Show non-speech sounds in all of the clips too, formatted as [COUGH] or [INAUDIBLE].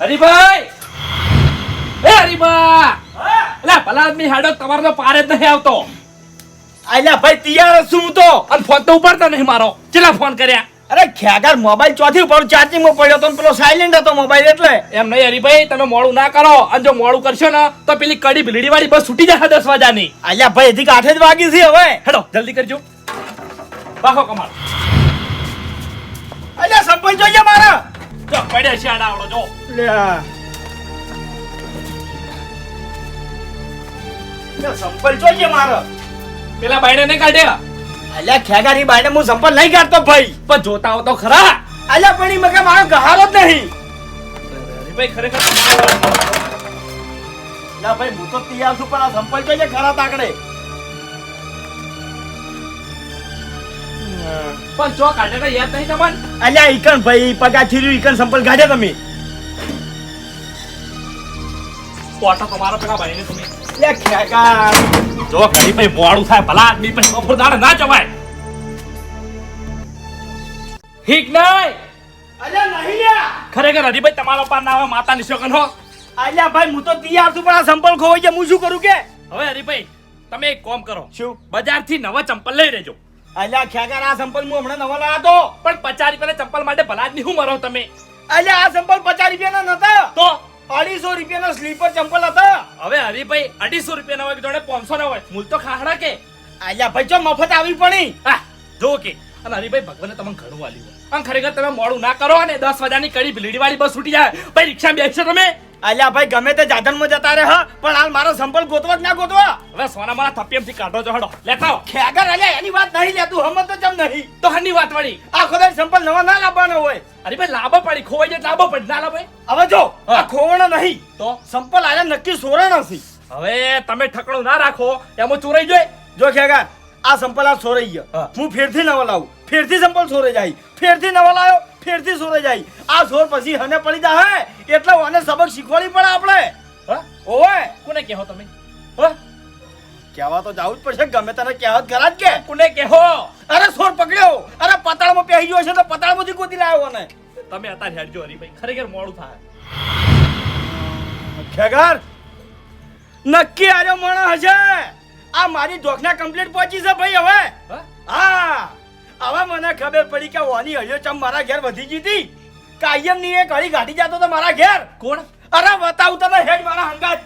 હરીભાઈ! એ હરીબા એટલે ભલા આદમી હાડો તમારો તો પાર જ નહીં આવતો. અલ્યા ભાઈ તૈયાર છું તો? અને ફોન તો ઉપાડતા નહીં મારો. ચેલા ફોન કર્યા? અરે ખ્યાગર મોબાઈલ ચોથી ઉપર ચાર્જિંગમાં પડ્યો તો પેલો સાયલેન્ટ હતો મોબાઈલ એટલે. એમ નહીં હરીભાઈ તમે મોડું ના કરો. અને જો મોડું કરશો ને તો પેલી કડી ભીલડી વાળી બસ છૂટી જશે દસ વાગ્યાની. અલ્યા ભાઈ હજી આઠે જ વાગી છે હવે. હેડો જલ્દી કરજો. બાખો કમાલ અલ્યા જો પડે આડા આવડો જો. સંપલ જોઈએ મારે. પેલા બાયડે ને કાઢ્યા? અલ્યા ખેગારી બાઈને હું સંપલ નહીં કાઢતો ભાઈ. પણ જોતા હો તો ખરા. અલ્યા પણ ઈ મકે મારો ગહારો જ નહીં. ભાઈ ખરેખર ના ભાઈ હું તો તૈયાર છું પણ આ સંપલ જોઈએ ખરા તાકડે. પણ જો કાઢે તો યાદ નહીં તમને અલ્યા ઈકણ ભાઈ પગા છીર્યું ઈકણ સંપલ કાઢે તમે. ફોટો તમારા પેલા ભાઈને તમે. જો હરીભાઈ મોડું થાય ભલા આદમી પછી બપોર દાડે ના જવાય. ઠીક નહીં? અલ્યા નહીં લ્યા. ખરેખર હરીભાઈ તમારા પર ના આવે માતા નિશોકન હો. અલ્યા ભાઈ હું તો તૈયાર છું પણ આ સંપલ ખોવાઈ જાય હું શું કરું કે? હવે હરીભાઈ તમે એક કોમ કરો. શું? બજારથી નવા ચંપલ લઈ લેજો અલ્યા ખેગર આ સંપલ હું હમણાં નવા લાવ્યો તો. પણ પચાસ રૂપિયાના ચંપલ માટે ભલા નહીં હું મરો તમે? અલ્યા આ સંપલ પચાસ રૂપિયાના નતા. તો? અઢીસો રૂપિયાના સ્લીપર ચંપલ હતા. હવે હરીભાઈ અઢીસો રૂપિયાના હોય જોડે પાંચસો ના હોય મૂલ તો ખાખડા કે? અલ્યા ભાઈ ચો મફત આવી પડી. હા જો કે. અને હરીભાઈ ભગવાને તમને ઘણું આલ્યું હોય અને ખરેખર તમે મોડું ના કરો અને દસ હજારની કડી ભીલડી વાળી બસ છૂટી જાય. ભાઈ રિક્ષા બેસશો તમે? અલ્યા ભાઈ ગમે તે જાધનમાં જતા રહે હ. પણ હાલ મારો સંપલ ગોતવો જ ના ગોતવા? હવે સોના મારા થપ્પીએમથી કાઢો છો હડો. લેતા ખેગર અલ્યા એની વાત નહીં લેતું હમ તો જમ નહીં? તો હની વાત વાળી. આખો દાડ સંપલ નવા ના લાવવાનો હોય. અરે ભાઈ લાભો પડી ખોવાઈ જાય લાભો પડી. ના લાભો હવે જો આ. ખોવણો નહીં. તો? સંપલ આયા નક્કી સોરણ હશે હવે તમે ઠકડો ના રાખો એમાં ચોરાઈ જાય. જો ખેગર આ સંપલ આ સોરાઈ ગયો. હા. હું ફેરથી નવા લાવું. ફેરથી સંપલ સોરે જાય. ફેરથી નવા લાવ્યો. ફેરથી સોરે જાય. આ સોર પછી હને પડી જાય એટલે ઓને સબક શીખવાડી પડે આપણે. હા? ઓય કોને કહેવો તમે? હા? કહેવા તો જાવું જ પડશે ગમે તને કહેવત ખરા જ કે. કોને કહેવો અરે સોર પકડ્યો. અરે પતાળમાં પહેરી ગયો છે તો પતાળમાંથી ગોતી લાવ્યો ને તમે અત્યારે હેડજો હરીભાઈ ખરેખર મોડું થાય. ખેગર નક્કી આર્યો મણ હશે. આ મારી જોખના કમ્પ્લીટ પહોંચી છે ભાઈ હવે. હા. હવે મને ખબર પડી કે ઓની હળિયો ચમ મારા ઘેર વધી ગઈ હતી. કાયમની એક હળી ગાડી જતો તો મારા ઘેર. કોણ? અરે બતાવું તને હેડ મારા હંગાત.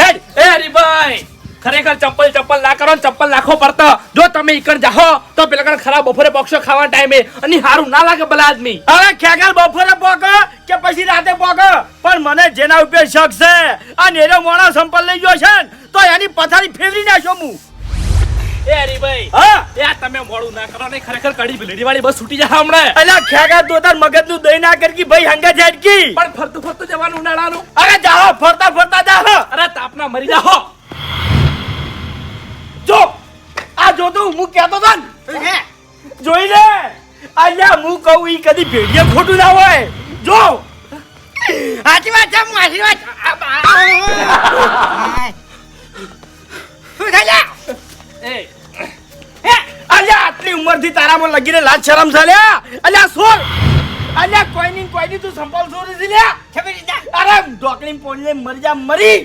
હેડ એ હરીભાઈ ખરેખર ચપ્પલ ચપ્પલ ના કરો ચપ્પલ નાખો પડતો જો તમે ઈકણ જાહો તો પેલા કણ ખરાબ બપોરે બોક્સો ખાવા ટાઈમે. અને હારું ના લાગે ભલા આદમી. અરે ખેગર બપોરે પોક કે પછી રાતે પોક? પણ મને જેના ઉપર શક છે આ નેરો મોણા સંપલ લઈ ગયો છે તો એની પથારી ફેરવી નાખ્યો હું. એ હરીભાઈ. હા? એ તમે મોડું ના કરો ને ખરેખર કડી ભીલડી વાળી બસ છૂટી જાય હમણાં. અલ્યા ખેગા તો તાર મગજનું દહીં ના કરકી ભાઈ હંગા ઝાટકી પણ ફરતું ફરતું જવાનું ઉનાળાનું. અરે જાહો ફરતા ફરતા જાહો અરે તાપના મરી જાહો જો આ જો તું હું કહેતો તો ને. જોઈ લે. અલ્યા હું કહું ઈ કદી ભેડિયા ખોટું ના હોય. જો. સાચી વાત છે મારી વાત શું? [LAUGHS] એ અલ્યા આટલી ઉંમરથી તારામાં લગીને લાજ શરમ છે લ્યા અલ્યા સોર અલ્યા કોઈની કોઈ કોઈની તું સંભાળ સોરી છે લ્યા ખબર અરે ઢોકળી પોલીને મરી જા મરી.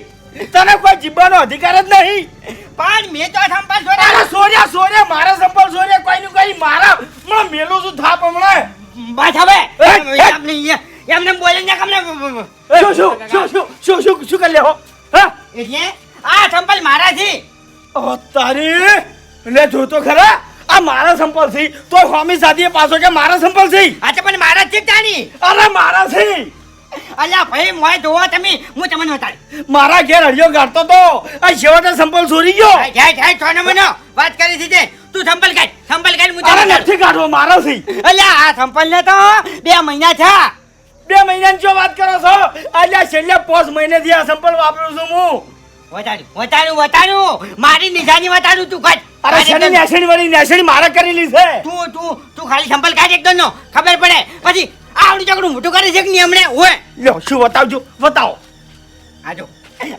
તને કોઈ જીવવાનો અધિકાર જ નહીં. પણ મેં તો સંપાલ અરે છોડ્યા. સોર્યા સોર્યા મારા સંભાળ સોર્યા કોઈનું કોઈ મારા. મને મેલું છું થાપ હમણાં? બસ હવે. એમને બોલે ને કમને શું શું શું શું શું શું શું કરી લે હો? હા? એટલે આ સંભાળ મારા છે તારી! લે જોતો ખરા? આ મારા સંપલ છે તો સ્વામી સાધીએ પાછો કે મારા સંપલ છે આજે પણ મારા જ છે તાની અરે મારા છે અલ્યા ભાઈ મોય જોવો તમે. હું તમને બતાડી મારા ઘેર હળિયો ગાડતો તો. આ છેવટે સંપલ ચોરી ગયો. જાય જાય છોને મને. વાત કરી છે તું સંપલ કાઢ સંપલ કાઢ હું તને નથી કાઢવો મારો છે અલ્યા આ સંપલ ને તો બે મહિના થયા. બે મહિનાની જો વાત કરો છો? અલ્યા છેલ્લે પાંચ મહિનેથી આ સંપલ વાપરું છું હું. વતાડું વતાડું વતાડું મારી નિશાની વતાડું તું કાઢ. અરે શેની. નેસણી વાળી નેસણી મારે કરેલી છે? તું તું તું ખાલી સંપલ કાઢ એકદમ નો ખબર પડે. પછી આવડું ચકડું મોટું કરે છે કે નહીં હમણે? ઓય લ્યો શું બતાવજો બતાવો આ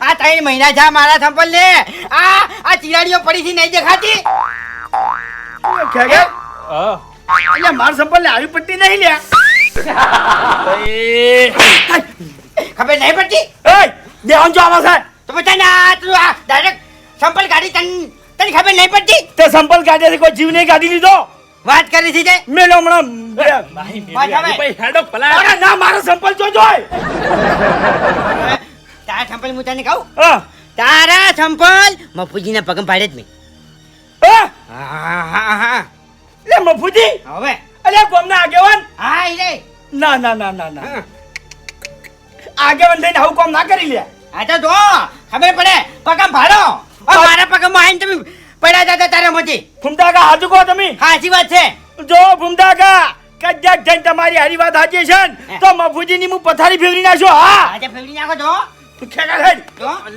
આ ત્રણ મહિના થયા મારા સંપલ ને આ આ ચિરાડીઓ પડી છે નહીં દેખાતી? એટલે માર સંપલ ને આવી પટ્ટી નહીં ખબર નહીં પડતી? એ દેવાન જો આવા છે. તો પછી ને આ તું આ ડાયરેક્ટ સંપલ ગાડી તન તને ખબર નહીં પડતી? તે સંપલ ગાડી કોઈ જીવ નહીં ગાડી લીધો. વાત કરી છે મેલો હમણાં ભાઈ, હેડો પલા. અરે ના મારો સંપલ જો જોય. તારા સંપલ હું તને કહું? તારા સંપલ મફુજીના પગમ પાડે જ મેં. હા? હા લે મફુજી. હવે? અરે ગોમના આગેવાન? હા ઈ રે ના ના ના ના ના. આગેવાન થઈને આવું કામ ના કરી લે. આ તો જો ખબર પડે? પગમ ભાડો? મારા પગમાં આવીને તમે પડ્યા જતા તારા મોતી ફૂમતા કા હાજુ કહો તમે. હાજી વાત છે. જો ફૂમતા કા કદાચ જઈને તમારી હારી વાત સાચી છે ને તો મફુજીની હું પથારી ફેરવી નાખો હા. આજે ફેરવી નાખો તો. ખેગા હેડ.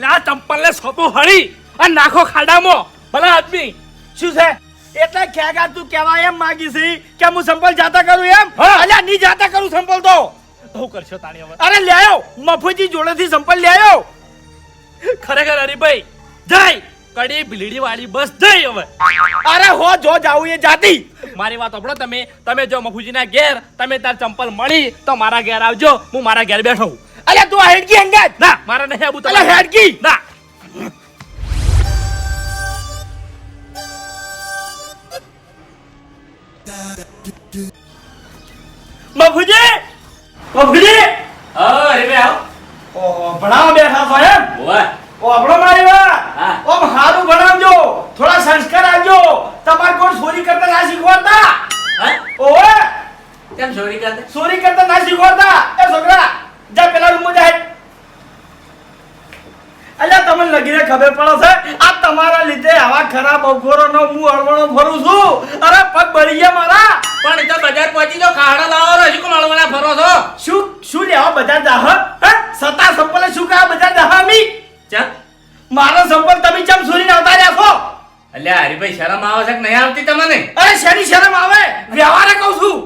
લા ચંપલને સોપો હળી અને નાખો ખાડામાં. ભલા આદમી. શું છે? એટલે ખેગા તું કેવા એમ માગી છે કે હું સંપલ જાતા કરું એમ. અલ્યા ની જાતા કરું સંપલ તો? શું કરશો તાણી હવે? અરે લે આવ્યો મફુજી જોડેથી સંપલ લે આવ્યો ખરેખર હરીભાઈ જય! કડી ભીલડી વાળી બસ જઈ હવે. અરે હો જો જાવું એ જાતી. મારી વાત સાંભળો તમે. તમે જો મફુજીના ઘેર તમે તાર ચંપલ મળી તો મારા ઘેર આવજો હું મારા ઘેર બેઠો હું અલ્યા તું હેડકી અંગાત. ના મારા નહીં આવું તમે હેડકી. ના. મફુજી! મફુજી! હા હરીભાઈ આવો. ભણાવવા બેઠા છો એમ? ઓ આપણો મારી વાત? હા. ઓમ હારું ભણાવજો. થોડા સંસ્કાર આપજો. તમારે કોણ ચોરી કરતા ના શીખવાડતા? ઓએ કેમ ચોરી કરતા? ચોરી કરતા ના શીખવાડતા? એ છોકરા જા પેલા રૂમમાં જાય. અલ્યા તમને લગીને ખબર પડે છે? આ તમારા લીધે આવા ખરાબ અવખોરો નો હું અળવણો ફરું છું. અરે પગ બળી ગયા મારા. પણ તો બજાર પહોંચી જો ખાડા લાવો હજુ કોણ મળવાના ફરો છો? શું શું લેવા બધા દાહ અલ્યા હરીભાઈ શરમ આવે છે કે નહીં આવતી તમને? અરે શેની શરમ આવે? વ્યવહારે કહું છું.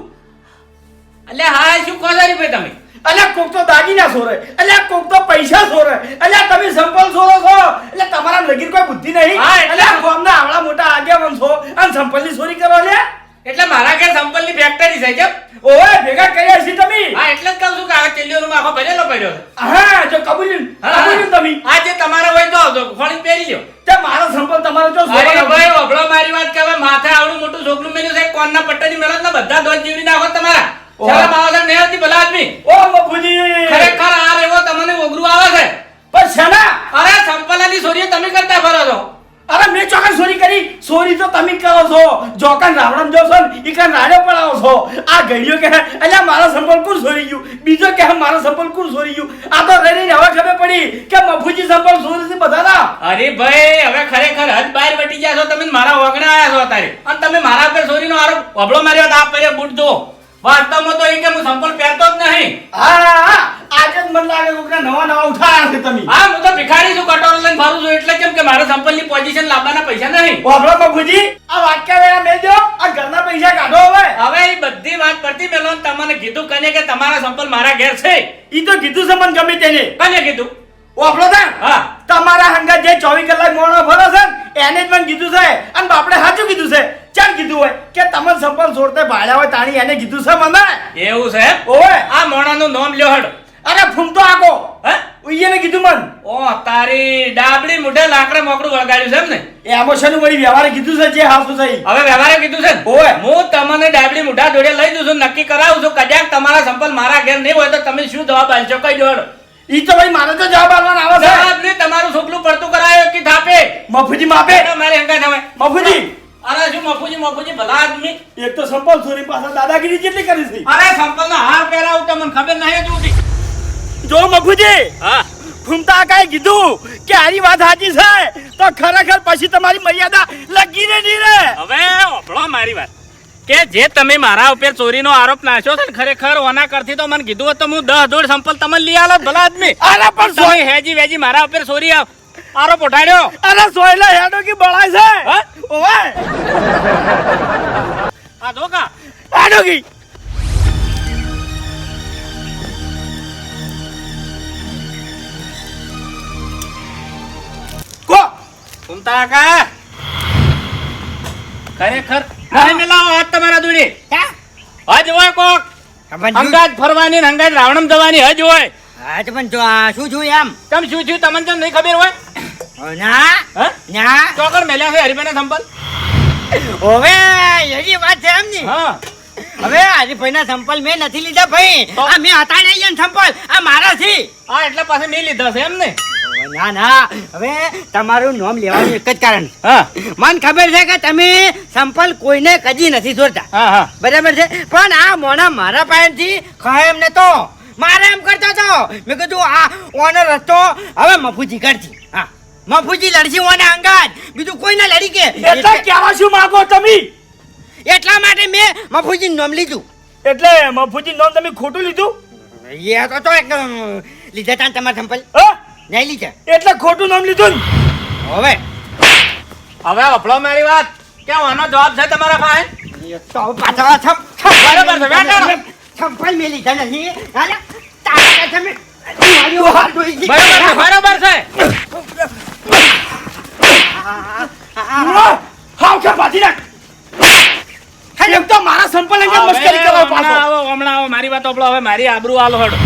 એટલે હા શું કહો હરિભાઈ તમે? અલ્યા કોક તો દાગીના સોરે અલ્યા કોક તો પૈસા સોરે અલ્યા તમે સંપલ સોરો છો એટલે તમારા લગીર કોઈ બુદ્ધિ નહીં. એટલે- અલ્યા ગામના આવડા મોટા આગેવાન છો અને સંપલની ચોરી કરો લે એટલે મારા ઘેર સંપલની ફેક્ટરી છે કેમ ઓએ ભેગા કર્યા છે તમે? હા એટલે જ કહું છું કે આ ચેલીઓનો આખો ભરેલો પડ્યો હા જો કબૂલ્યું કબૂલ્યું તમે. આ જે તમારો હોય તો આવજો ખોળી પહેરી લ્યો. તે મારો સંપલ તમારો જો અરે ભાઈ ઓભળો મારી વાત કે માથે આવડું મોટું છોકરું મેલ્યું છે કોણના પટ્ટાની મેળત ને બધા ધોન જીવડી નાખો તમારા. ચાલો છે કે નહીં ભલા આદમી. ઓ મફુજી ખરેખર આ રેવો તમને ઓગરું આવે છે. પણ શેના? અરે સંપલાની છોરીઓ તમે કરતા ફરો છો. અરે મેં ચોકન ચોરી કરી. ચોરી તો તમે કરો છો. જોકન રાવણ જો છો ને ઈકન રાડે પડાવો છો. આ ઘડીઓ કે અલ્યા મારો સંપલ કોણ ચોરી ગયું? બીજો કે મારો સંપલ કોણ ચોરી ગયું? આ તો રહી હવે ખબર પડી કે મફુજી સંપલ ચોરી છે બધાના અરે ભાઈ હવે ખરેખર હદ બહાર વટી ગયા છો તમે મારા વગણા આયા છો અત્યારે. અને તમે મારા પર ચોરીનો આરોપ અબળો માર્યો તો આ પર બૂટ દો વાસ્તવમાં તો એ કે હું સંપલ પહેરતો જ નહીં. હા હા આજે જ મને લાગે કોકના નવા નવા ઉઠાયા છે તમે. હા હું તો ભિખારી છું કટોરો લઈને ફરું છું એટલે કેમ કે મારા સંપલની પોઝિશન લાવવાના પૈસા નહીં. વાપરો મફુજી આ વાક્ય વેરા દો આ ઘરના પૈસા કાઢો હવે. હવે એ બધી વાત પરથી મેલો તમને કીધું કને કે તમારા સંપલ મારા ઘેર છે. ઈ તો કીધું છે મને ગમે તેને. કને કીધું? વાપરો તા હા. તમારા હંગા જે ચોવીસ કલાક મોણો ફરો છે એને જ મને કીધું છે. અને બાપડે સાચું કીધું છે. ચાલ કીધું હોય કે તમે સંપલ છોડતે ભાડ્યા હોય તાણી એને કીધું છે મને. એવું છે ઓય આ મોણાનું નામ લ્યો હડ. અરે ફૂમતો આકો હે? ઉઈયે કીધું મન. ઓ તારી ડાબડી મુઢે લાકડે મોકળું વળગાડ્યું છે એમ ને? એ આમોશનું વળી વ્યવહારે કીધું છે જે હાસુ થઈ. હવે વ્યવહારે કીધું છે? ઓવે. હું તમને ડાબડી મુઢા જોડે લઈ દઉં છું નક્કી કરાવું છું કદાચ તમારા સંપલ મારા ઘેર નહીં હોય તો તમે શું જવાબ આપશો? કઈ જોડ. ઈ તો ભાઈ મારે તો જવાબ આપવાનો આવે છે. જવાબ નહીં તમારું છોકલું પડતું કરાયો કે થાપે? મફુજી માપે. મારે હંગા થવાય. મફુજી. અરે શું મફુજી મફુજી ભલા આદમી? એક તો સંપલ ચોરી પાસે દાદાગીરી કેટલી કરી છે? અરે સંપલ નો હાર પહેરાવું તમને ખબર નહીં જ ઉઠી જો મફુજી હા. ફૂમતા કાંઈ કીધું કે આરી વાત સાચી છે? તો ખરેખર પછી તમારી મર્યાદા લગી રે નહીં રે હવે ઓભળો મારી વાત. કે જે તમે મારા ઉપર ચોરીનો આરોપ નાખ્યો છે ને ખરેખર ઓના કરતી તો મને કીધું હતું હું દસ દોઢ સંપલ તમને લઈ આલો ભલા આદમી. અરે પણ સોય હેજી વેજી મારા ઉપર ચોરી આ- આરોપ ઉઠાડ્યો. અરે સોયલા હેડો કે બળાય છે? ઓવે. આ ધોકા. હેડો કી કો. ઘૂમતા કા ખરેખર નહીં મિલાવો હાથ તમારા દુડી હજ હોય કોક. અંગાજ ફરવાની ને હંગાત રાવણમ જવાની હજ હોય. હા તો પણ જો આ શું છું એમ? તમ શું છું તમને કેમ નહીં ખબર હોય? ના. ના. ચોકર મેલ્યા છે હરિભાઈ સંપલ. હવે એવી વાત છે એમ ની હા. હવે હરીભાઈના સંપલ મેં નથી લીધા ભાઈ? આ મેં હતા ને સંપલ. આ મારા થી હા એટલે પાછા મેં લીધા છે એમ ને ના ના. હવે તમારું નામ લેવાનું એક જ કારણ. મને ખબર છે કે તમે સંપલ કોઈને કદી નથી જોડતા. બરાબર છે? પણ આ મોણા મારા પાસેથી ખાય એમ નતો મારે એમ કરતો હતો મેં કીધું આ ઓનર હતો હવે મફુજી કરતી હા. મફુજી લડશી ઓને અંગાજ બીજું કોઈ ના લડી કે? એટલે કહેવા શું માંગો તમે? એટલા માટે મેં મફુજી નામ લીધું. એટલે મફુજી નામ તમે ખોટું લીધું? એ તો તો એક લીધા તા તમારા સંપલ. હા? નહીં લીધા. એટલે ખોટું નામ લીધું હવે. હવે વફળો મારી વાત. કે આનો જવાબ છે તમારા પાસે તો પાછા છમ છમ બરાબર છે, બેઠો. સંપલ મેં લીધા નથી હાલે. તારા તમે મારી વાત જોઈ છે. બરાબર છે બરાબર છે. હા, હાવ કે બાજી નાખ. એમ તો મારા સંપલ મસ્કરી કરવા પાછો. આવો હમણાં આવો. મારી વાત ઓપડો હવે મારી આબરૂ આલો હડો.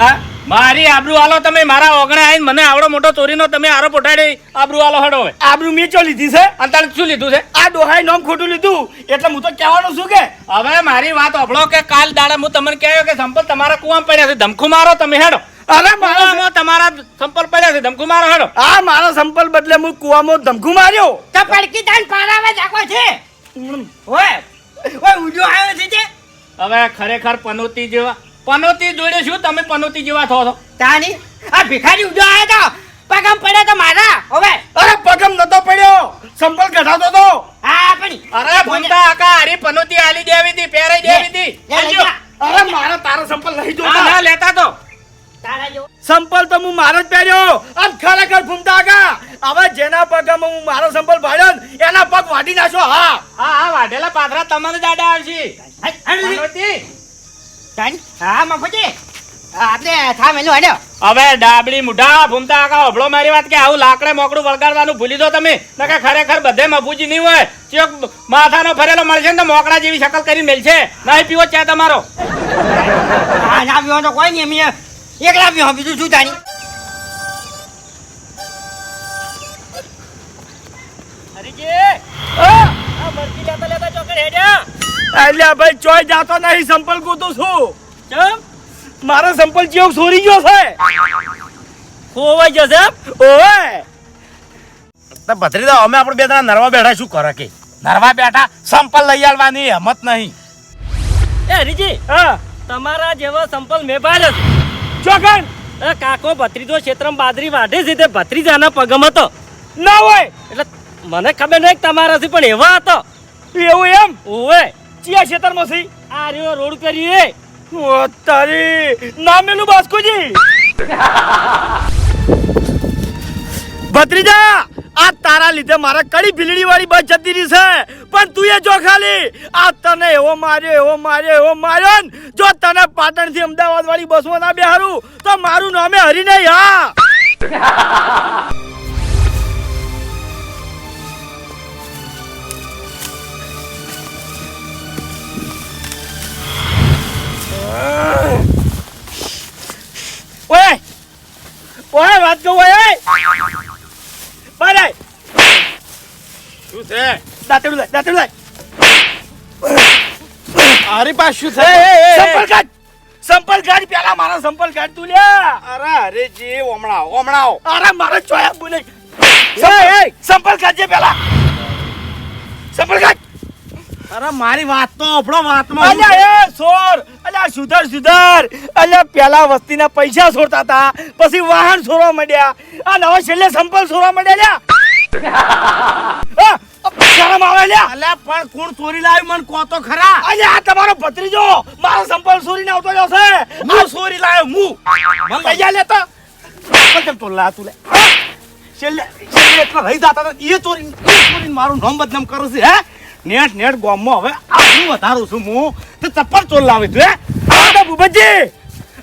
હા? મારી આબરૂ આલો તમે મારા ઓગણે આવીને મને આવડો મોટો ચોરીનો તમે આરો પોટાડી આબરૂ આલો હડો હવે. આબરૂ મેં ચો લીધી છે? અને તારે શું લીધું છે? આ દોહાઈ નામ ખોટું લીધું. એટલે હું તો કહેવાનું છું કે હવે મારી વાત અભળો કે કાલ દાડે હું તમને કહ્યો કે સંપલ તમારા કુવામાં પડ્યા છે. ધમકુ મારો તમે હેડો. અરે મારા તમારા સંપલ પડ્યા છે. ધમકુ મારો હેડો. આ મારા સંપલ બદલે હું કુવામાં ધમકુ માર્યો. તો પડકી દાન પારાવા જાકો છે. ઓય ઓય ઉજો આવ્યો છે હવે ખરેખર પનોતી જેવા. પનોતી જોડે શું તમે પનોતી જેવા થો છો? તાની? આ ભિખારી ઉજો આયા તો. પગમ પડ્યો તો મારા. હવે. અરે પગમ નતો પડ્યો. સંપલ ગઢાતો તો. હા પણ અરે ભૂમતા આકા હારી પનોતી આલી દેવી હતી પહેરાઈ દેવી હતી. અરે મારા તારો સંપલ નહીં જો ના લેતા તો. સંપલ તો હું મારો જ પહેર્યો. આમ ખરેખર ભૂમતા આગા હવે જેના પગમાં હું મારો સંપલ ભાડ્યો એના પગ વાઢી નાખો હા. હા હા વાઢેલા પાથરા તમારે દાડા આવશે. તાની હા મફુજી આપણે થા મેલું હેડ્યો હવે ડાબડી મુઢા ભૂમતા આકા હોભળો મારી વાત કે આવું લાકડે મોકળું વળગાડવાનું ભૂલી દો તમે. નકર ખરેખર બધે મફુજી નહીં હોય. ચેક માથાનો ફરેલો મળશે ને તો જેવી શકલ મેલશે. નહીં પીવો ચા તમારો. હા ના પીવો તો કોઈ નહીં અમે એકલા પીવો. બીજું શું તાની હા? અલ્યા ભાઈ ચોય જાતો નહીં સંપલ ગોતું છું. મારો સંપલ ચેવ સોરી ગયો છે. ખોવાઈ જશે ઓય તો ભત્રીજા અમે આપણે બે જણા નરવા બેઠા શું કરે કે? નરવા બેઠા? સંપલ લઈ આવવાની હિંમત નહીં. એ હરીજી હા. તમારા જેવા સંપલ મેં પાડ્યો. ચોકન એ કાકો ભત્રીજો ક્ષેત્રમાં બાદરી વાઢે છે તે ભત્રીજાના પગમ હતો. ના હોય. એટલે મને ખબર નહીં કે તમારાથી પણ એવા હતો. એવું એમ? ઓવે. ચિયા ક્ષેત્રમાં છે આ રહ્યો રોડ કરી એ ઓ તારી ના મેલું બાસ્કુજી. ભત્રીજા, આ તારા લીધે મારે કડી ભીલડી વાળી બસ જતી રહી છે. પણ તું એ જો આ તને એવો માર્યો એવો માર્યો એવો માર્યો ને જો તને પાટણથી અમદાવાદ વાળી બસમાં ના બેહારું, તો મારું નામે હરી નહીં હા. ઓય ઓય વાત કહું ઓય બાય શું છે દાંતેડું લાય દાંતેડું સંપલ કાઢ તું લ્યા અરે જે ઓમણાઓ ઓમણાઓ અરે મારા ચોયા બોલે સંપલ કાઢજે પેલા સંપલ કાઢ અરે મારી વાત તો આપણો વાતમાં અલ્યા એ સોર અલ્યા સુધર સુધર! અલ્યા પેલા વસ્તીના પૈસા છોડતા હતા પછી વાહન છોડવા માંડ્યા. આ નવા છેલ્લે સંપલ છોડવા માંડ્યા લ્યા. શરમ આવે લ્યા. અલ્યા પણ કોણ ચોરી લાવ્યું મને કહો તો ખરા. અલ્યા આ તમારો ભત્રીજો. મારો સંપલ ચોરીને આવતો રહ્યો છે. હું ચોરી લાવ્યો? હું? મને લઈ જા લેતો પણ કેમ તો લા? તું લે છેલ્લે છેલ્લે એટલા રહી જતા એ ચોરી એ મારું નામ બદનામ કરું છે હે? નેટ નેટ ગામમાં હવે. આ વધારું છું હું. તો ચપ્પલ ચોલ લાવી તું હે. આ ભૂપતજી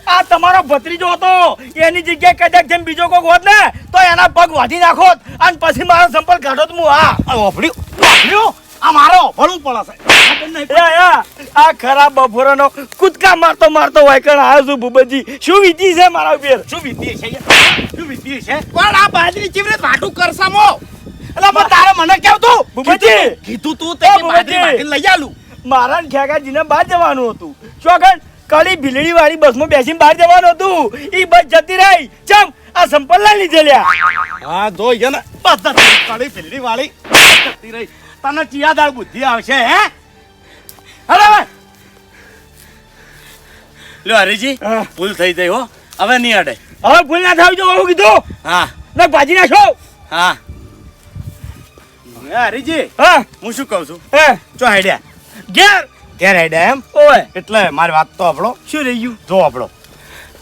આ તમારો ભત્રીજો હતો. એની જગ્યાએ કદાચ જેમ બીજો કોક હોત ને તો એના પગ વાઢી નાખોત. અને પછી મારો સંપર્ક કાઢોત હું આ. ઓફડ્યું ઓફડ્યું આ મારો ભણવું પડશે. આ આ આ ખરાબ બપોરનો કૂદકા મારતો મારતો હોય કણ આવ્યો છું ભૂપતજી. શું વીતી છે મારા ઉપર? શું વિધિ છે શું વિધિ છે? પણ આ બાજરી ચીવરે વાટું કરસામો એટલે પણ તારે મને કેવ તું? ભૂપતજી કીધું તું. તે ભૂપતજી. લઈ આલું. મારા ને ખેગાજીને બહાર જવાનું હતું. ચોગન કાલી ભીલડી વાળી બસમાં બેસીને બહાર જવાનું હતું. ઈ બસ જતી રહી. ચમ આ સંપલ ના લીધે લ્યા. હા જો યને કાળી ભીલડી વાળી જતી રહી. તને ચિયાદાર બુદ્ધિ આવશે હે? અરે હવે! લ્યો હરીજી. ભૂલ થઈ ગઈ હો. હવે નહીં અડે. હવે ભૂલ ના થાવ જો હું કીધું. હા. ના ભાજી નાખો. હે. હરીજી હા? હું શું કહું છું? હે? ચો હેડ્યા ઘેર? ઘેર હેડ્યા એમ? ઓય. એટલે મારી વાત તો આપણો. શું રહી ગયું? જો આપણો.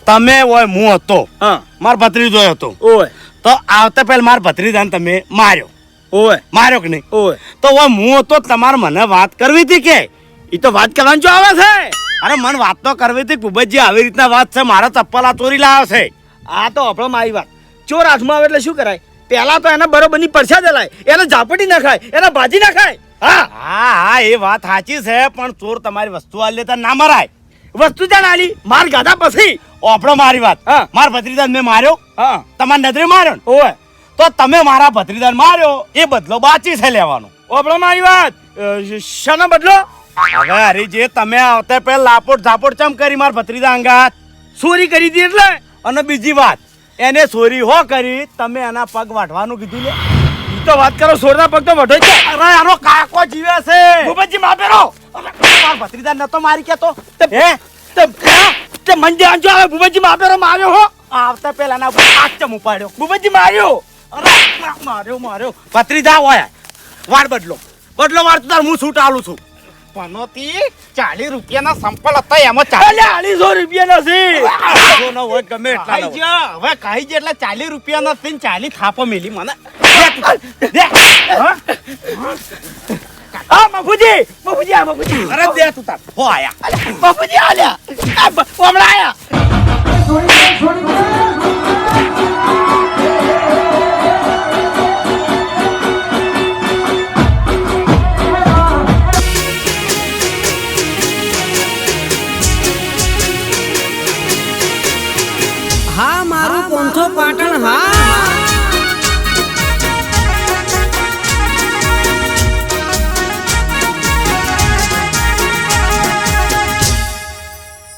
તમે ઓય હું હતો. હા. માર ભત્રીજો હતો. ઓય. તો આવતા પહેલા માર ભત્રીજાને તમે માર્યો. ઓય. માર્યો કે નહીં? ઓય. તો ઓય હું હતો તમારે મને વાત કરવી હતી કે? એ તો વાત કરવાની જો આવે છે. અરે મને વાત તો કરવી હતી ભૂપતજી આવી રીતના વાત છે મારા ચપ્પલ આ ચોરી લાવે છે. આ તો આપણો મારી વાત. ચોર હાથમાં આવે એટલે શું કરાય? પહેલા તો એને બરોબરની પરછા દલાય. એને ઝાપટી નાખાય એને ભાજી નાખાય. હા. હા હા એ વાત સાચી છે પણ ચોર તમારી વસ્તુ આ લેતા ના મરાય. વસ્તુ જાણ આલી? માર ગાધા પછી. ઓપડો મારી વાત. હા. માર ભત્રીદાન મેં માર્યો. હા. તમારી નજરે માર્યો ને? ઓય તો તમે મારા ભત્રીદાન માર્યો એ બદલો બાચી છે લેવાનો. આપણો મારી વાત. શાનો બદલો? હવે જે તમે આવતા પહેલા લાપોટ ઝાપોટ ચમ કરી માર ભત્રીદા અંગાત? ચોરી કરી હતી એટલે? અને બીજી વાત. એને ચોરી હો કરી તમે એના પગ વાઢવાનું કીધું લે. તો વાત કરો સોરના પગ તો વઢો છે. અરે આનો કાકો જીવે છે. ભૂપતજી માપેરો માર ભત્રીજા નતો મારી કેતો. હે? તે તે મન ધ્યાન જો આવે ભૂપતજી માપેરો માર્યો હો. આવતા પહેલા ના ચમ ઉપાડ્યો. ભૂપતજી માર્યો. અરે માર્યો માર્યો ભત્રીજા હોય વાડ બદલો. બદલો વાર તો તાર હું છૂટ આલું છું. પનોતી ચાલીસ રૂપિયાના સંપલ હતા એમાં અલે આલીસો રૂપિયા નથી ચાલીસ ન હોય ગમે એટલા ન હવે કહી છે એટલે ચાલીસ રૂપિયા નથી ચાલીસ થાપો મેલી મને? હા? મફુજી મફુજી આ બાપુજી. અરે દે તું તાર. હો આયા. બાપુજી આલ્યા. આ હમણાં આયા.